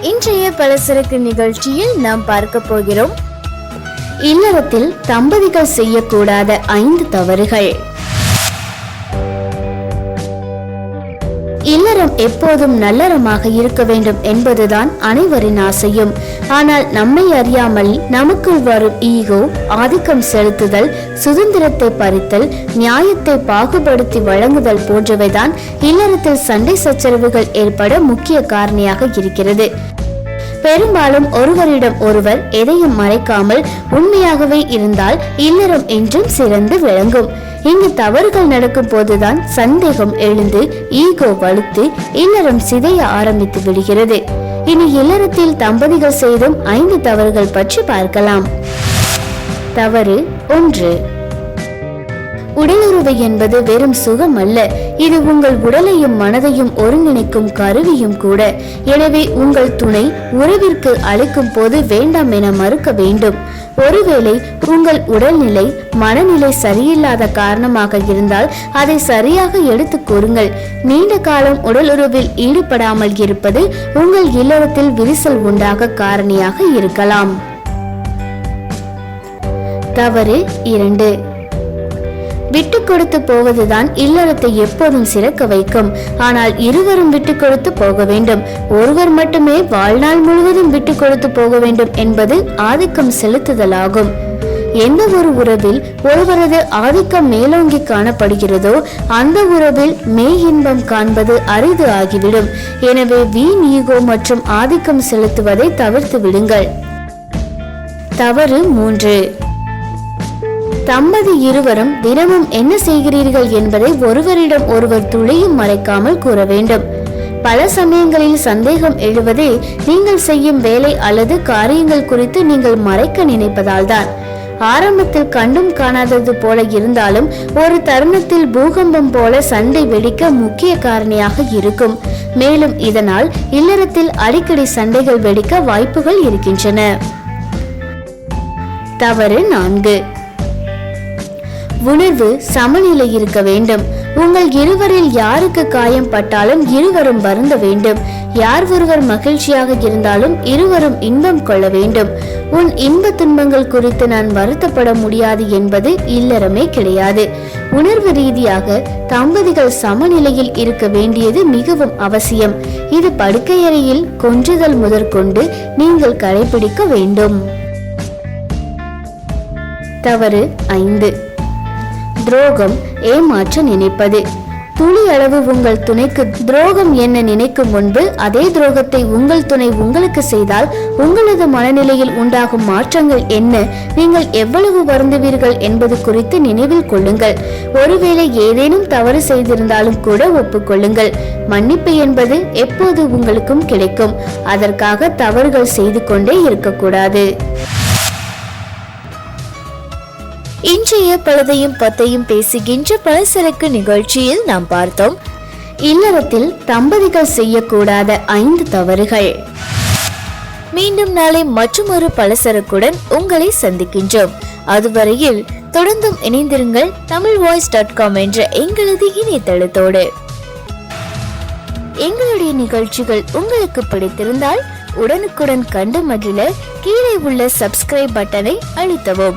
இன்றைய பலசரக்கு நிகழ்ச்சியில் நாம் பார்க்க போகிறோம். இல்லறத்தில் தம்பதிகள் செய்யக்கூடாத ஐந்து தவறுகள். இல்லறம் எப்போதும் நல்லறமாக இருக்க வேண்டும் என்பதுதான் அனைவரின் ஆசையும். ஆனால் நம்மை அறியாமல் நமக்குள் வரும் ஈகோ ஆதிக்கம் செலுத்துதல் சுதந்திரத்தை பறித்தல் நியாயத்தை பாகுபடுத்தி வழங்குதல் போன்றவைதான் இல்லறத்தில் சண்டை சச்சரவுகள் ஏற்பட முக்கிய காரணியாக இருக்கிறது. பெரும்பாலும் ஒருவரிடம் ஒருவர் எதையும் மறைக்காமல் உண்மையாகவே இருந்தால் இல்லறம் என்றும் சிறந்து விளங்கும். இங்கு தவறுகள் நடக்கும் போதுதான் சந்தேகம் எழுந்து ஈகோ வலுத்து இல்லறம் சிதைய ஆரம்பித்து விடுகிறது. இனி இல்லறத்தில் தம்பதிகள் செய்தும் ஐந்து தவறுகள் பற்றி பார்க்கலாம். தவறு ஒன்று. உடலுறவு என்பது வெறும் சுகம் அல்ல இது உங்கள் உடலையும் மனதையும் ஒருங்கிணைக்கும் கருவியும் கூட. எனவே உங்கள் துணை உறவிற்கு அழைக்கும் போது வேண்டாம் என மறுக்க வேண்டும். ஒருவேளை உங்கள் உடல்நிலை மனநிலை சரியில்லாத காரணமாக இருந்தால் அதை சரியாக எடுத்து கூறுங்கள். நீண்ட காலம் உடலுறவில் ஈடுபடாமல் இருப்பது உங்கள் இல்லறத்தில் விரிசல் உண்டாக காரணியாக இருக்கலாம். தவறு இரண்டு. விட்டு கொடுத்து போவதுதான் இல்லறத்தை எப்போதும் சிறக்க வைக்கும். ஆனால் இருவரும் விட்டு கொடுத்து போக வேண்டும். ஒருவர் மட்டுமே வாழ்நாள் முழுவதும் விட்டு கொடுத்து போக வேண்டும் என்பது ஆதிக்கம் செலுத்துதலாகும். எந்த ஒரு உறவில் ஒருவரது ஆதிக்கம் மேலோங்கி காணப்படுகிறதோ அந்த உறவில் மெய் இன்பம் காண்பது அரிது ஆகிவிடும். எனவே வீண் ஈகோ மற்றும் ஆதிக்கம் செலுத்துவதை தவிர்த்து விடுங்கள். தவறு மூன்று. தம்பதி இருவரும் தினமும் என்ன செய்கிறீர்கள் என்பதை ஒருவரிடம் ஒருவர் துளியும் மறைக்காமல் கூற வேண்டும். பல சமயங்களில் சந்தேகம் எழுவதே நீங்கள் செய்யும் வேலை அல்லது காரியங்கள் குறித்து நீங்கள் மறைக்க நினைப்பதால் தான் ஆரம்பத்தில் கண்டும் காணாதது போல இருந்தாலும் ஒரு தருணத்தில் பூகம்பம் போல சண்டை வெடிக்க முக்கிய காரணியாக இருக்கும். மேலும் இதனால் இல்லறத்தில் அடிக்கடி சண்டைகள் வெடிக்க வாய்ப்புகள் இருக்கின்றன. தவறு நான்கு. உணர்வு சமநிலை இருக்க வேண்டும். உங்கள் இருவரில் யாருக்கு காயம் பட்டாலும் இருவரும் வருந்த வேண்டும். யார் ஒருவர் மகிழ்ச்சியாக இருந்தாலும் இருவரும் இன்பம் கொள்ள வேண்டும். உன் இன்ப துன்பங்கள் குறித்து நான் வருத்தப்பட முடியாது என்பது இல்லறமே கிடையாது. உணர்வு ரீதியாக தம்பதிகள் சமநிலையில் இருக்க வேண்டியது மிகவும் அவசியம். இது படுக்கையறையில் கொஞ்சுதல் முதற்கொண்டு நீங்கள் கடைபிடிக்க வேண்டும். தவறு ஐந்து. துரோகம் ஏமாற்ற நினைப்பது. துளி அளவு உங்கள் துணைக்கு துரோகம் என்ன நினைக்கும் முன்பு அதே துரோகத்தை உங்கள் துணை உங்களுக்கு செய்தால் உங்களது மனநிலையில் உண்டாகும் மாற்றங்கள் என்ன? நீங்கள் எவ்வளவு வருந்துவீர்கள் என்பது குறித்து நினைவில் கொள்ளுங்கள். ஒருவேளை ஏதேனும் தவறு செய்திருந்தாலும் கூட ஒப்புக்கொள்ளுங்கள். மன்னிப்பு என்பது எப்போது உங்களுக்கும் கிடைக்கும். அதற்காக தவறுகள் செய்து கொண்டே இருக்கக்கூடாது. பழைய பழுதையும் பத்தையும் பேசுகின்ற பலசரக்கு நிகழ்ச்சியில் நாம் பார்த்தோம். இல்லறத்தில் தம்பதிகள் செய்யக்கூடாத ஐந்து தவறுகள். மீண்டும் நாளை மற்றொரு பலசரக்குடன் உங்களை சந்திக்கின்றோம். அதுவரையில் தொடர்ந்தும் இணைந்திருங்கள் தமிழ் வாய்ஸ் டாட் காம் என்ற எங்களது இணையதளத்தோடு. எங்களுடைய நிகழ்ச்சிகள் உங்களுக்கு பிடித்திருந்தால் உடனுக்குடன் கண்டு மகிழ கீழே உள்ள சப்ஸ்கிரைப் பட்டனை அழுத்தவும்.